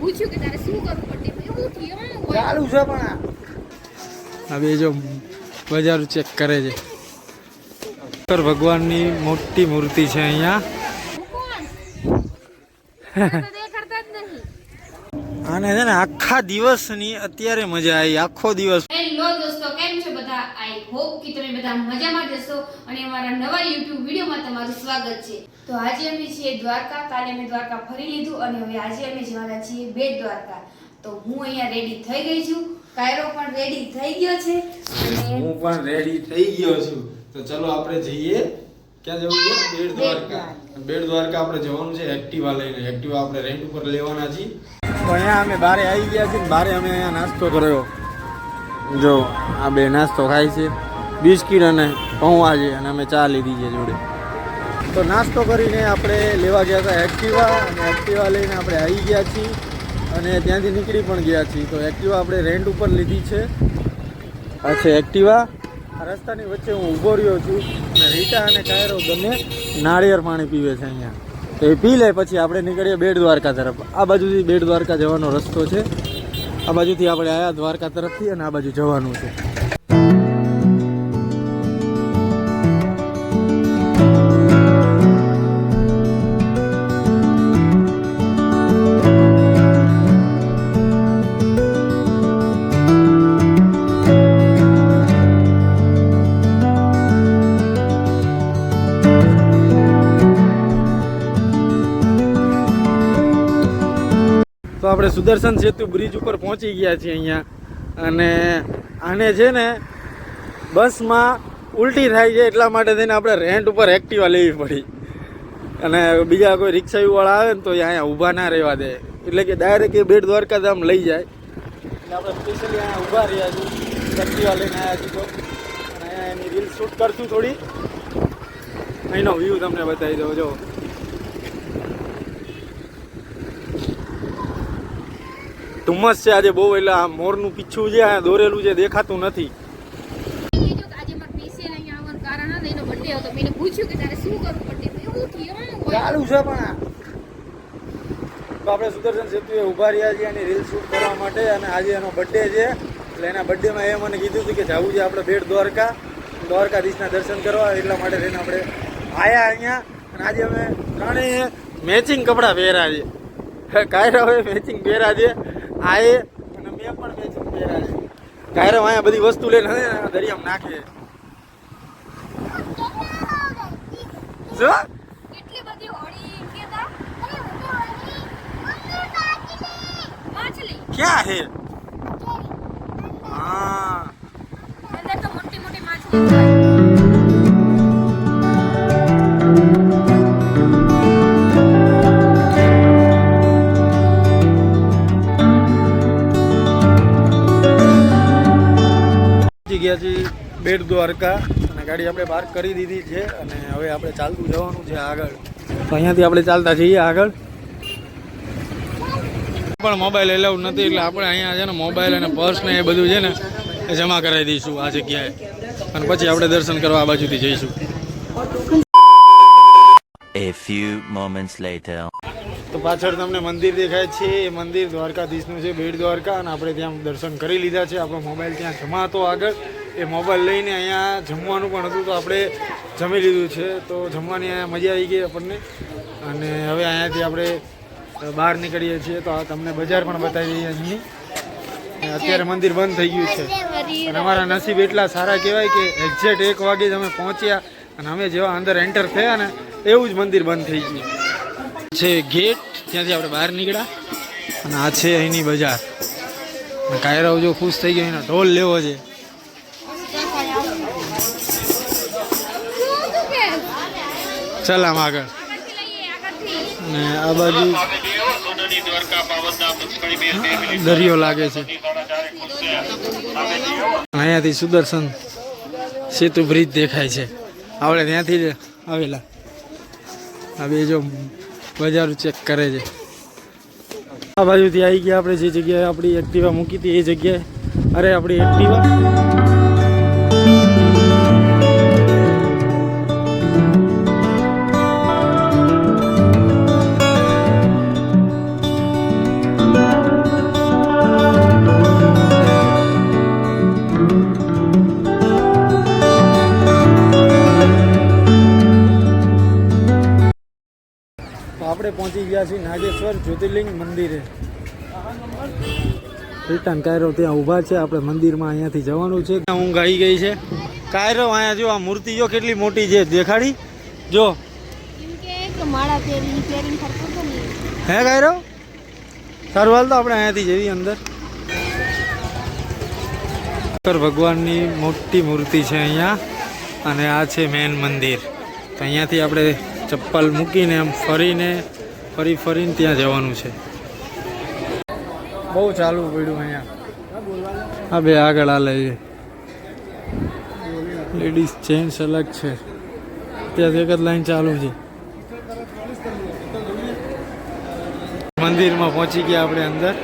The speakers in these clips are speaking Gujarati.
પૂછ્યું કે તારે શું કરવું પડે? એવું થયું હોય. ચાલુ છે પણ હવે જો બજાર ચેક કરે છે. શંકર ભગવાનની મોટી મૂર્તિ છે અહીંયા કોણ મને તો દેખાડતા જ નહીં આને છે ને આખા દિવસની અત્યારે મજા આવી આખો દિવસ. હેલો દોસ્તો કેમ છો બધા? આઈ હોપ કે તમે બધા મજામાં જશો અને અમારા નવા યુટ્યુબ વિડીયોમાં તમારું સ્વાગત છે. તો આજે અમે છીએ દ્વારકા કાલે અમે દ્વારકા ફરી લીધું અને હવે આજે અમે જવાના છીએ બેટ દ્વારકા. તો હું અહીંયા રેડી થઈ ગઈ છું. કાયરો પણ રેડી થઈ ગયો છે. હું પણ રેડી થઈ ગયો છું. તો ચલો આપણે જઈએ. ક્યાં જવું છે? બેડ દ્વારકા. બેડ દ્વારકા આપણે જવાનું છે એક્ટિવા લઈને. એક્ટિવા આપણે રેન્ટ ઉપર લેવાના છીએ. તો અહીંયા અમે બારે આવી ગયા છીએ બારે અમે અહીંયા નાસ્તો કર્યો. જો, આ બે નાસ્તો ખાય છે. બિસ્કીટ અને પૌવા છે અને અમે ચા લીધી છે જોડે. તો નાસ્તો કરીને આપણે લેવા ગયા હતા એક્ટિવા અને એક્ટિવા લઈને આપણે આવી ગયા છીએ અને ત્યાંથી નીકળી પણ ગયા છીએ. તો એક્ટિવા આપણે રેન્ટ ઉપર લીધી છે. આ છે એક્ટિવા. આ રસ્તાની વચ્ચે હું ઊભો રહ્યો છું અને રીટા અને કાયરો બંને નાળિયેર પાણી પીવે છે અહીંયા. તો એ પી લે, પછી આપણે નીકળીએ બેડ દ્વારકા તરફ. આ બાજુથી બેડ દ્વારકા જવાનો રસ્તો છે. આ બાજુથી આપણે આયા દ્વારકા તરફથી અને આ બાજુ જવાનું છે. સુદર્શન સેતુ બ્રિજ ઉપર પહોંચી ગયા છીએ અહીંયા. અને આને છે ને બસમાં ઉલટી થાય છે એટલા માટે થઈને આપણે રેન્ટ ઉપર એક્ટિવા લેવી પડી. અને બીજા કોઈ રિક્ષાવાળા આવે ને તો અહીંયા ઊભા ના રહેવા દે. એટલે કે ડાયરેક્ટ એ બેટ દ્વારકા ધામ લઈ જાય. એટલે આપણે સ્પેશિયલી અહીંયા ઊભા રહ્યા છીએ. એક્ટિવા લઈને આવ્યા છીએ અને અહીંયા એની રીલ શૂટ કરશું થોડી. અહીંનો વ્યૂ તમને બતાવી દઉં, જો. ધુમ્મસ છે આજે બહુ એટલે આ મોરનું પીછું છે આ દોરેલું છે દેખાતું નથી. ચાલુ છે પણ તો આપણે સુદર્શન સેતુએ ઊભા રહ્યા છીએ એની રીલ શૂટ કરવા માટે અને આજે એનો બર્થડે છે. એટલે એના બર્થડેમાં એ મને કીધું હતું કે જવું છે આપણે બેટ દ્વારકા. દ્વારકાધીશના દર્શન કરવા એટલા માટે થઈને આપણે આયા અહીંયા. અને આજે અમે ત્રણેય મેચિંગ કપડાં પહેર્યા છે કાયરા હવે મેચિંગ પહેર્યા છે આ એ અને મેં પણ મેચિંગ પહેર્યા છે. કાયરા અહીંયા બધી વસ્તુ લઈને દરિયામાં નાખે. જો? કેટલી બધી હોળી કેતા? માછલી. ક્યાં હે હા. અંદર તો મોટી મોટી માછલી બેટ દ્વારકા અને ગાડી આપણે પાર્ક કરી દીધી છે અને હવે આપણે ચાલતું જવાનું છે આગળ. તો અહીંયાથી આપણે ચાલતા જઈએ આગળ. પણ મોબાઈલ એલાઉડ નથી એટલે આપણે અહીંયા છે ને મોબાઈલ અને પર્સ ને એ બધું છે ને એ જમા કરાવી દઈશું આ જગ્યાએ. અને પછી આપણે દર્શન કરવા આ બાજુથી જઈશું. A few moments later. તો પાછળ તમને મંદિર દેખાય છે. એ મંદિર દ્વારકાધીશનું છે બેટ દ્વારકા. અને આપણે ત્યાં દર્શન કરી લીધા છે. આપણો મોબાઈલ ત્યાં જમા હતો આગળ. એ મોબાઈલ લઈને અહીંયા જમવાનું પણ હતું, તો આપણે જમી લીધું છે. તો જમવાની અહીંયા મજા આવી ગઈ આપણને. અને હવે અહીંયાથી આપણે બહાર નીકળીએ છીએ. તો આ તમને બજાર પણ બતાવી દઈએ અહીં અને અત્યારે મંદિર બંધ થઈ ગયું છે. અને અમારા નસીબ એટલા સારા કહેવાય કે એક્ઝેક્ટ એક વાગે જ અમે પહોંચ્યા અને અમે જેવા અંદર એન્ટર થયા ને એવું જ મંદિર બંધ થઈ ગયું. છે ગેટ ત્યાંથી આપણે બહાર નીકળ્યા. અને આ છે અહીંની બજાર. કાયરાઓ જો ખુશ થઈ ગયો, એનો ઢોલ લેવો છે. ચાલ આમ આગળ. ને આ બાજુ દરિયો લાગે છે. અહીંયાથી સુદર્શન સેતુ બ્રિજ દેખાય છે. આપણે ત્યાંથી જ આવેલા. આ બે જો બજાર ચેક કરે છે. આ બાજુથી આવી ગયા આપણે જે જગ્યાએ આપણી એક્ટિવા મૂકી હતી એ જગ્યાએ. અરે, આપણી એક્ટિવા આપણે પહોંચી ગયા છીએ નાગેશ્વર જ્યોતિર્લિંગ મંદિરે. રિટર્ન કાયરો ત્યાં ઊભા છે આપણે મંદિરમાં અહીંયાથી જવાનું છે. ઊંઘ આવી ગઈ છે. કાયરો અહીંયા જો આ મૂર્તિ જો કેટલી મોટી છે દેખાડી? જો. હે કાયરો? સારું હાલ તો આપણે અહીંયાથી જઈએ અંદર. શંકર ભગવાનની મોટી મૂર્તિ છે અહીંયા અને આ છે મેન મંદિર. તો અહીંયાથી આપણે ચપ્પલ મૂકીને આમ ફરીને, ફરી ફરીને ત્યાં જવાનું છે. બહુ ચાલુ પડ્યું અહીંયા. હા બે આગળ આ લઈએ લેડીઝ જેન્ટ્સ અલગ છે. ત્યાંથી એક જ લાઈન ચાલુ છે. મંદિરમાં પહોંચી ગયા આપણે અંદર.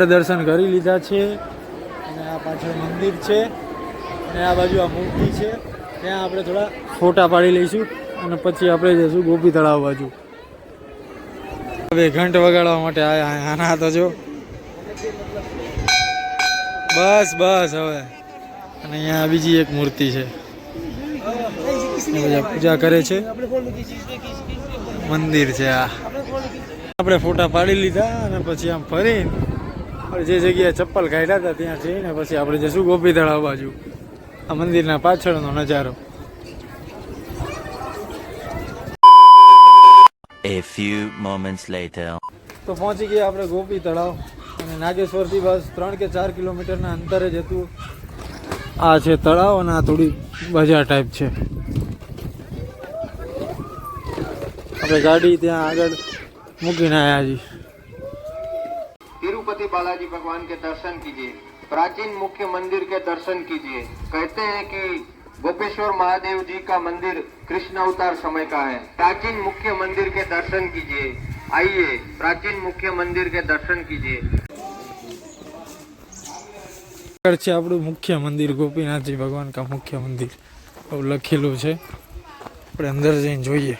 આપણે દર્શન કરી લીધા છે અને આ પાછળ મંદિર છે અને આ બાજુ આ મૂર્તિ છે. ત્યાં આપણે થોડા ફોટા પાડી લઈશું અને પછી આપણે જઈશું ગોપી તળાવ બાજુ. હવે ઘંટ વગાડવા માટે આયા આના તો જો. બસ બસ હવે. અને અહીંયા બીજી એક મૂર્તિ છે. પૂજા કરે છે. મંદિર છે આ. આપણે ફોટા પાડી લીધા અને પછી આમ ફરી આપણે જે જગ્યાએ ચપ્પલ કાઢ્યા હતા ત્યાં જઈને પછી આપણે જઈશું ગોપી તળાવ બાજુ આ મંદિરના પાછળનો નજારો. A few moments later. તો પહોંચી ગયા આપણે ગોપી તળાવ અને નાગેશ્વરથી બસ ત્રણ કે ચાર કિલોમીટરના અંતરે જ હતું. આ છે તળાવ અને આ થોડી બજાર ટાઈપ છે. આપણે ગાડી ત્યાં આગળ મૂકીને આવ્યા છીએ. तिरुपति बालाजी भगवान के दर्शन कीजिए प्राचीन मुख्य मंदिर के दर्शन कीजिए कहते हैं कि गोपेश्वर महादेव जी का मंदिर कृष्ण अवतार समय का है प्राचीन मुख्य मंदिर के दर्शन कीजिए आइए प्राचीन मुख्य मंदिर के दर्शन कीजिए આગળ છે આપણું મુખ્ય મંદિર ગોપીનાથજી ભગવાન કા મુખ્ય મંદિર એવું લખેલું છે આપણે અંદર જઈને જોઈએ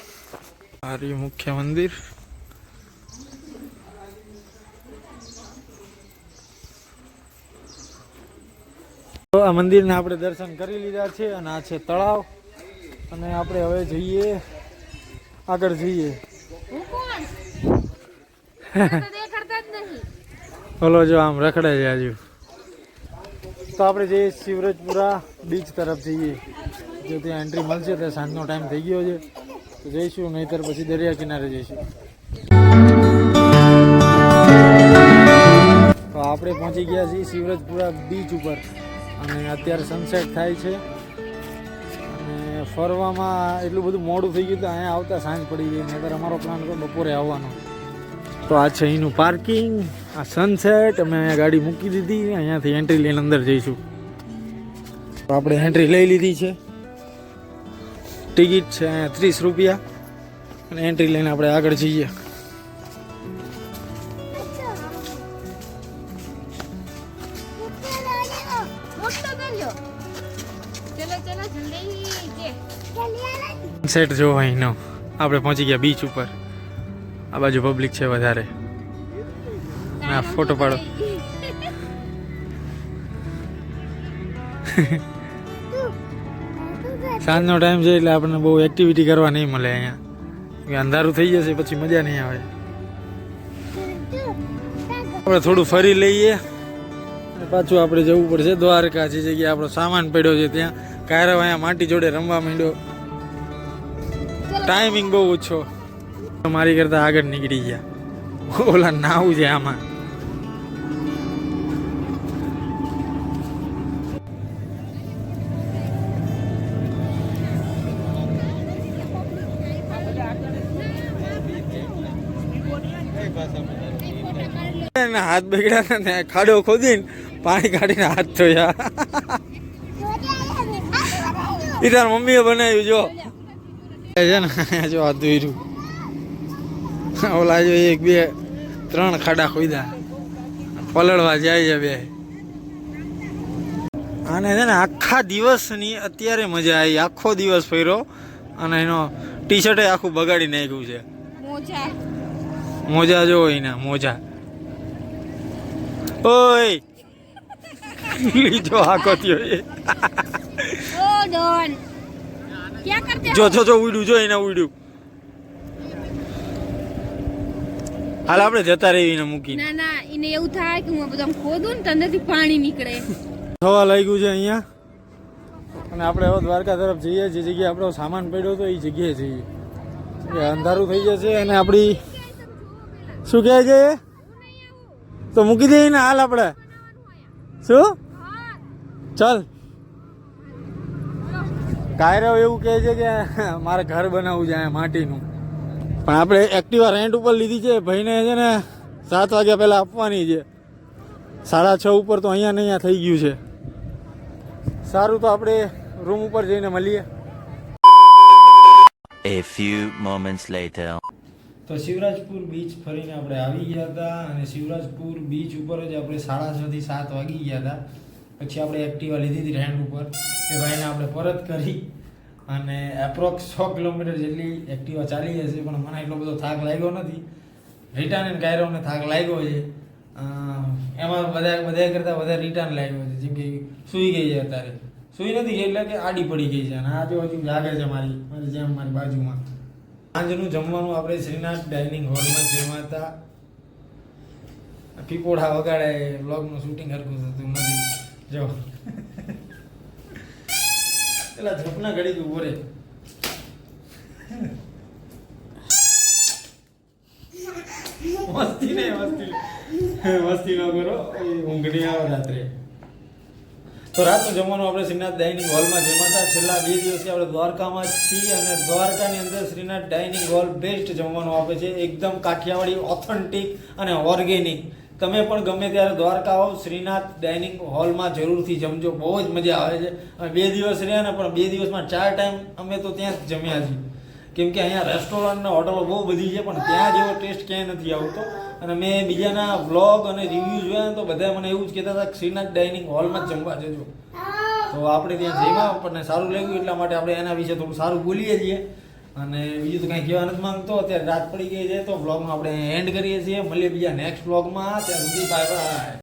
આ રહ્યું મુખ્ય મંદિર આ મંદિરના આપણે દર્શન કરી લીધા છે અને આ છે તળાવ. અને આપણે હવે જઈએ આગળ જઈએ. બોલો જો આમ રખડે છે હજુ. તો આપણે જઈએ શિવરજપુરા બીચ તરફ જઈએ. જો ત્યાં એન્ટ્રી મળશે ત્યાં સાંજનો ટાઈમ થઈ ગયો છે. તો જઈશું નહીતર પછી દરિયા કિનારે જઈશું. તો આપણે પહોંચી ગયા છીએ શિવરજપુરા બીચ ઉપર. અને અત્યારે સનસેટ થાય છે. અને ફરવામાં એટલું બધું મોડું થઈ ગયું તો અહીંયા આવતા સાંજ પડી ગઈ, નહીતર અમારો પ્લાન તો બપોરે આવવાનો. તો આ છે અહીંનું પાર્કિંગ આ સનસેટ અમે અહીંયા ગાડી મૂકી દીધી, અહીંયાથી એન્ટ્રી લઈને અંદર જઈશું. તો આપણે એન્ટ્રી લઈ લીધી છે. ટિકિટ છે અહીંયા ત્રીસ રૂપિયા. અને એન્ટ્રી લઈને આપણે આગળ જઈએ. મોટો કર્યો ચલો ચલો જલ્દી કે સનસેટ જો અહીંનો. આપણે પહોંચી ગયા બીચ ઉપર. આ બાજુ પબ્લિક છે વધારે. ના ફોટો પાડો. સાંજનો ટાઈમ છે એટલે આપણને બહુ એક્ટિવિટી કરવા નહીં મળે અહીંયા. અંધારું થઈ જશે, પછી મજા નહીં આવે. આપણે થોડું ફરી લઈએ. પાછું આપણે જવું પડશે દ્વારકા જે જગ્યાએ આપણો સામાન પડ્યો છે ત્યાં. કાયરો અહીંયા માટી જોડે રમવા માંડ્યો. ટાઈમિંગ બહુ ઓછો. મારી કરતા આગળ નીકળી ગયા. ઓલા નાવું છે આમાં. હાથ બગડ્યા ને ખાડો ખોદીને પાણી કાઢીને હાથ ધોયા. એ તાર મમ્મીએ બનાવ્યું જો. છે ને જો હાથ ધોઈ રહ્યું ઓલા જો એક બે ત્રણ ખાડા ખોદ્યા પલળવા જાય છે બે. અને છે ને આખા દિવસની અત્યારે મજા આવી. આખો દિવસ ફર્યો અને એનો ટી શર્ટ આખું બગાડી નાખ્યું છે. મોજા. મોજા જો એના મોજા. ઓય! લીજો આખો થયો એ. ઓ ડોન. ક્યાં કરતે જો જો જો ઉડ્યું જો એને ઉડ્યું. હાલ આપણે જતા રહી એને મૂકીને. ના ના એને એવું થાય કે હું બધા ખોદું ને તંદરથી પાણી નીકળે. થવા લાગ્યું છે અહીંયા. અને આપણે હવે દ્વારકા તરફ જઈએ જે જગ્યાએ આપણો સામાન પડ્યો હતો એ જગ્યાએ જઈએ. કે અંધારું થઈ જશે અને આપણી શું કહે છે તો મૂકી દઈએ ને હાલ આપણે. શું? ચાલ. કાયરો એવું કહે છે કે મારે ઘર બનાવવું છે માટીનું. પણ આપણે એક્ટિવા રેન્ટ ઉપર લીધી છે. ભાઈને છે ને સાત વાગ્યા પહેલાં આપવાની છે. સાડા છ ઉપર તો અહીંયા ને અહીંયા થઈ ગયું છે. સારું તો આપણે રૂમ ઉપર જઈને મળીએ. A few moments later. તો શિવરાજપુર બીચ ફરીને આપણે આવી ગયા હતા અને શિવરાજપુર બીચ ઉપર જ આપણે સાડા છ થી સાત વાગી ગયા હતા. પછી આપણે એક્ટિવા લીધી હતી રેન્ટ ઉપર. એ ભાઈને આપણે પરત કરી અને એપ્રોક્સ છ કિલોમીટર જેટલી એક્ટિવા ચાલી જશે, પણ મને એટલો બધો થાક લાગ્યો નથી. રિટર્ન એન્ડ ગાયરોને થાક લાગ્યો છે. એમાં બધા બધા કરતાં વધારે રિટર્ન લાગ્યો છે. જેમ કે સૂઈ ગઈ છે અત્યારે. સૂઈ નથી ગઈ એટલે કે આડી પડી ગઈ છે. અને આ જો હજી જાગે છે મારી મારી જેમ મારી બાજુમાં. સાંજનું જમવાનું આપણે શ્રીનાથ ડાઇનિંગ હોલમાં જમ્યા હતા. પીપોડા વગાડે બ્લોગનું શૂટિંગ હરકું થતું નથી. જો. પેલા ઝપના ઘડી ઊભો રે. મસ્તી નહીં મસ્તી મસ્તી ન કરો ઊંઘણી આવે રાત્રે. તો રાતનું જમવાનું આપણે શ્રીનાથ ડાઇનિંગ હોલમાં જમાતા છેલ્લા બે દિવસથી આપણે દ્વારકામાં છીએ અને દ્વારકાની અંદર શ્રીનાથ ડાઇનિંગ હોલ બેસ્ટ જમવાનું આપે છે. એકદમ કાઠિયાવાડી ઓથેન્ટિક અને ઓર્ગેનિક તમે પણ ગમે ત્યારે દ્વારકા આવો, શ્રીનાથ ડાઇનિંગ હોલમાં જરૂરથી જમજો. બહુ જ મજા આવે છે. બે દિવસ રહ્યા ને, પણ બે દિવસમાં ચાર ટાઈમ અમે તો ત્યાં જ જમ્યા છીએ. કેમ કે અહીંયા રેસ્ટોરન્ટ ને હોટલો બહુ બધી છે, પણ ત્યાં જેવો ટેસ્ટ ક્યાંય નથી આવતો. અને મેં બીજાના વ્લોગ અને રિવ્યૂ જોયા ને, તો બધા મને એવું જ કહેતા હતા શ્રીનાથ ડાઇનિંગ હોલમાં જ જમવા જજો. તો આપણે ત્યાં જમ્યા, આપણને સારું લાગ્યું, એટલા માટે આપણે એના વિશે થોડું સારું બોલીએ છીએ. અને બીજું તો કાંઈ કહેવા નથી માંગતો. અત્યારે રાત પડી ગઈ છે તો બ્લોગમાં આપણે એન્ડ કરીએ છીએ. મળીએ બીજા નેક્સ્ટ બ્લોગમાં ત્યાં સુધી બાય બાય